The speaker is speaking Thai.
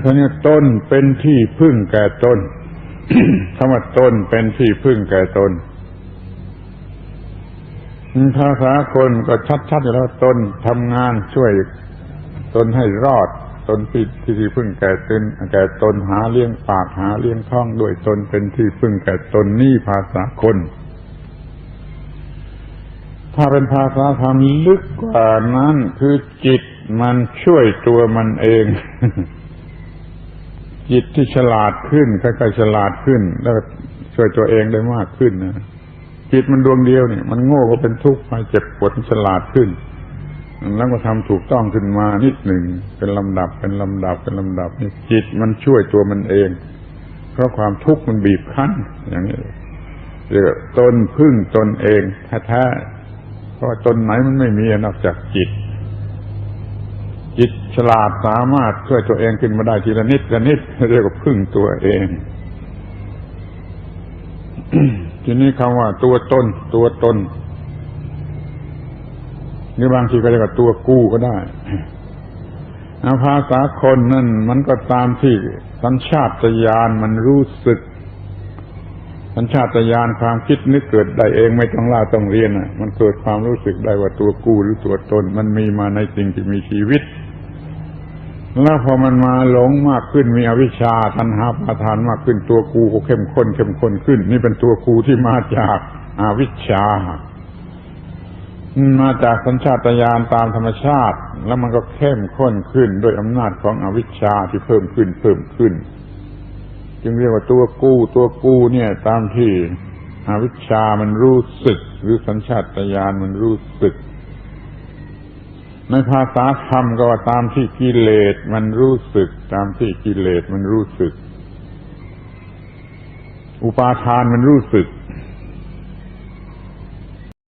เพราะนี้ตนเป็นที่พึ่งแก่ตนคำว่าตนเป็นที่พึ่งแก่ตนภาษาคนก็ชัดๆอยู่แล้วตนทำงานช่วย ตนให้รอด ตนที่ที่พึ่งแก่ตนแก่ตนหาเลี้ยงปากหาเลี้ยงท้องด้วยตนเป็นที่พึ่งแก่ตนนี่ภาษาคน ถ้าเป็นภาษาธรรมลึกกว่านั้นคือจิตมันช่วยตัวมันเอง จิตที่ฉลาดขึ้นค่อยๆฉลาดขึ้น แล้วช่วยตัวเองได้มากขึ้นนะจิตมันดวงเดียวเนี่ยมันโง่ก็เป็นทุกข์ไปเจ็บปวดฉลาดขึ้นแล้วก็ทำถูกต้องขึ้นมานิดหนึ่งเป็นลำดับเป็นลำดับเป็นลำดับนี่จิตมันช่วยตัวมันเอง เพราะความทุกข์มันบีบคั้น อย่างนี้เรียกตนพึ่งตนเองแท้ๆ ราะตนไหนมันไม่มีนอกจากจิต จิตฉลาดสามารถช่วยตัวเองขึ้นมาได้ทีละนิดละนิดเรียกว่าพึ่งตัวเอง ทีนี้คำว่าตัวตนตัวตนหรือบางทีก็เรียกว่าตัวกู้ก็ได้ภาษาคนนั่นมันก็ตามที่สัญชาตญาณมันรู้สึก สัญชาตญาณความคิดนึกเกิดได้เองไม่ต้องล่าต้องเรียนอะ มันเกิดความรู้สึกได้ว่าตัวกูหรือตัวตน มันมีมาในสิ่งที่มีชีวิต แล้วพอมันมาหลงมากขึ้นมีอวิชชาทันหาประทานมากขึ้นตัวกูก็เข้มข้นเข้มข้นขึ้น นี่เป็นตัวกูที่มาจากอาวิชชามาจากสัญชาตญาณตามธรรมชาติ แล้วมันก็เข้มข้นขึ้นด้วยอำนาจของอวิชชาที่เพิ่มขึ้นเพิ่มขึ้น จึงเรียกว่าตัวกู้ตัวกู้เนี่ย ตามที่อวิชามันรู้สึก หรือสัญชาตญาณมันรู้สึก ในภาษาธรรมก็ว่าตามที่กิเลสมันรู้สึก ตามที่กิเลสมันรู้สึก อุปาทานมันรู้สึก